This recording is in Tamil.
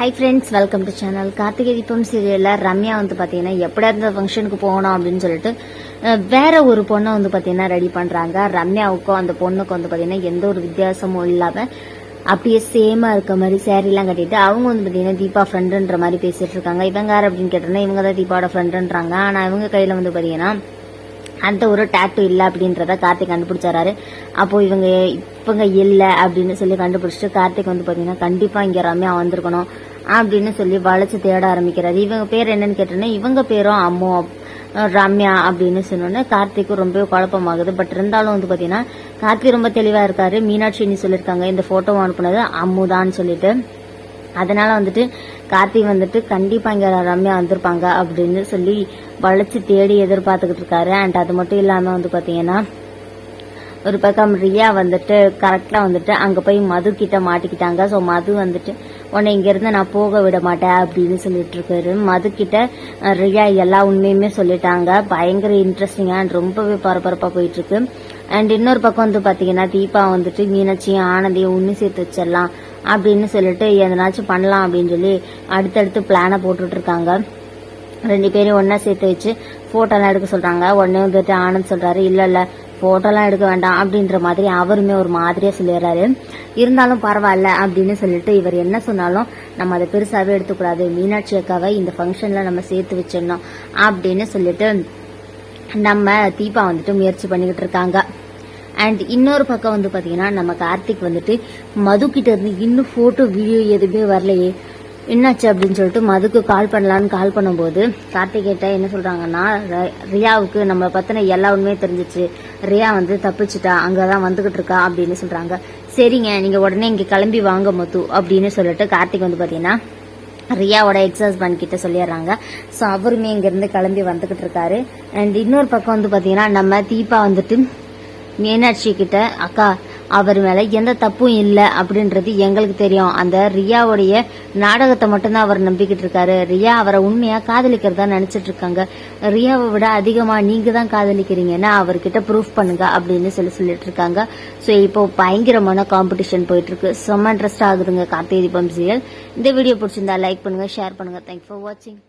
Hi friends welcome to channel Karthigai Deepam சீரியலில் ரம்யா வந்து பார்த்தீங்கன்னா எப்படியா இருந்த ஃபங்க்ஷனுக்கு போகணும் அப்படின்னு சொல்லிட்டு வேற ஒரு பொண்ணை வந்து பார்த்தீங்கன்னா ரெடி பண்ணுறாங்க ரம்யாவுக்கும் அந்த பொண்ணுக்கும் வந்து பார்த்தீங்கன்னா எந்த ஒரு வித்தியாசமும் இல்லாமல் அப்படியே சேமாக இருக்க மாதிரி சேரீலாம் கட்டிட்டு அவங்க வந்து பார்த்தீங்கன்னா தீபா ஃப்ரெண்டுன்ற மாதிரி பேசிட்டு இருக்காங்க. இவங்க யார் அப்படின்னு கேட்டோன்னா இவங்க தான் தீபாவோட ஃப்ரெண்டுன்றாங்க ஆனால் இவங்க கையில் வந்து பார்த்தீங்கன்னா அந்த ஒரு டேட்டு இல்லை அப்படின்றத கார்த்திக் கண்டுபிடிச்சாரு அப்போ இவங்க இவங்க இல்லை அப்படின்னு சொல்லி கண்டுபிடிச்சிட்டு கார்த்திக் வந்து பார்த்தீங்கன்னா கண்டிப்பாக இங்கே ரம்யா வந்திருக்கணும். அப்படின்னு சொல்லி வளைச்சு தேட ஆரம்பிக்கிறாரு. இவங்க பேர் என்னன்னு கேட்டோன்னா இவங்க பேரும் அம்மு ரம்யா அப்படின்னு சொன்னோன்னே கார்த்திக்கும் ரொம்ப குழப்பமாகுது. பட் இருந்தாலும் வந்து பார்த்தீங்கன்னா கார்த்திக் ரொம்ப தெளிவாக இருக்காரு. மீனாட்சின்னு சொல்லியிருக்காங்க இந்த ஃபோட்டோ அனுப்புனது அம்முதான்னு சொல்லிட்டு. அதனால வந்துட்டு கார்த்திக் வந்துட்டு கண்டிப்பாக இங்கே ரம்யா வந்திருப்பாங்க அப்படின்னு சொல்லி வளைச்சு தேடி எதிர்பார்த்துக்கிட்டு இருக்காரு. அண்ட் அது மட்டும் இல்லாமல் வந்து பார்த்தீங்கன்னா ஒரு பக்கம் ரியா வந்துட்டு கரெக்டா வந்துட்டு அங்க போய் மது கிட்ட மாட்டிக்கிட்டாங்க. ஸோ மது வந்துட்டு உன்னை இங்க இருந்து நான் போக விட மாட்டேன் அப்படின்னு சொல்லிட்டு இருக்காரு. மது கிட்ட ரியா எல்லா உண்மையுமே சொல்லிட்டாங்க. பயங்கர இன்ட்ரெஸ்டிங்கா அண்ட் ரொம்பவே பரபரப்பா போயிட்டு இருக்கு அண்ட் இன்னொரு பக்கம் வந்து பாத்தீங்கன்னா தீபா வந்துட்டு மீனாட்சியும் ஆனந்தையும் ஒண்ணு சேர்த்து வச்சிடலாம் அப்படின்னு சொல்லிட்டு எதனாச்சும் பண்ணலாம் அப்படின்னு சொல்லி அடுத்தடுத்து பிளானை போட்டுட்டு இருக்காங்க ரெண்டு பேரும் ஒண்ணா சேர்த்து வச்சு போட்டோலாம் எடுக்க சொல்றாங்க. உடனே வந்துட்டு ஆனந்த் சொல்றாரு இல்ல இல்ல போட்டோலாம் எடுக்க வேண்டாம் அப்படின்ற மாதிரி அவருமே ஒரு மாதிரியா சொல்லிடுறாரு. இருந்தாலும் பரவாயில்ல அப்படின்னு சொல்லிட்டு இவர் என்ன சொன்னாலும் நம்ம அதை பெருசாவே எடுத்துக்கூடாது. மீனாட்சி அக்காவை இந்த ஃபங்க்ஷன்ல நம்ம சேர்த்து வச்சிடணும் அப்படின்னு சொல்லிட்டு நம்ம தீபா வந்துட்டு முயற்சி பண்ணிக்கிட்டு இருக்காங்க. அண்ட் இன்னொரு பக்கம் வந்து பாத்தீங்கன்னா நம்ம கார்த்திக் வந்துட்டு மது கிட்ட இருந்து இன்னும் போட்டோ வீடியோ எதுவுமே வரலையே. என்னாச்சு அப்படின்னு சொல்லிட்டு மதுக்கு கால் பண்ணலான்னு கால் பண்ணும்போது கார்த்திகேட்ட என்ன சொல்கிறாங்கன்னா ர- ரியாவுக்கு நம்ம பற்றின எல்லா உண்மையும் தெரிஞ்சிச்சு. ரியா வந்து தப்பிச்சிட்டா அங்கதான் வந்துக்கிட்டு இருக்கா அப்படின்னு சொல்கிறாங்க சரிங்க நீங்கள் உடனே இங்கே கிளம்பி வாங்க மொத்து அப்படின்னு சொல்லிட்டு கார்த்திக் வந்து பார்த்தீங்கன்னா ரியாவோட எக்ஸ் ஹஸ்பண்ட் கிட்ட சொல்லிடுறாங்க. ஸோ அவருமே இங்கேருந்து கிளம்பி வந்துக்கிட்டு இருக்காரு. அண்ட் இன்னொரு பக்கம் வந்து பார்த்தீங்கன்னா நம்ம தீபா வந்துட்டு மீனாட்சி கிட்ட அக்கா அவர் மேல எந்த தப்பும் இல்லை அப்படின்றது எங்களுக்கு தெரியும். அந்த ரியாவுடைய நாடகத்தை மட்டும்தான் அவர் நம்பிக்கிட்டு இருக்காரு. ரியா அவரை உண்மையா காதலிக்கிறதா நினைச்சிட்டு இருக்காங்க. ரியாவை விட அதிகமா நீங்க தான் காதலிக்கிறீங்கன்னா அவர்கிட்ட ப்ரூஃப் பண்ணுங்க அப்படின்னு சொல்லி சொல்லிட்டு இருக்காங்க. ஸோ இப்போ பயங்கரமான காம்படிஷன் போயிட்டு இருக்கு. செம்ம இன்ட்ரெஸ்ட் ஆகுதுங்க கார்த்திகை தீபம் சீரியல் இந்த வீடியோ பிடிச்சிருந்தா லைக் பண்ணுங்க ஷேர் பண்ணுங்க. தேங்க்ஸ் ஃபார் வாட்சிங்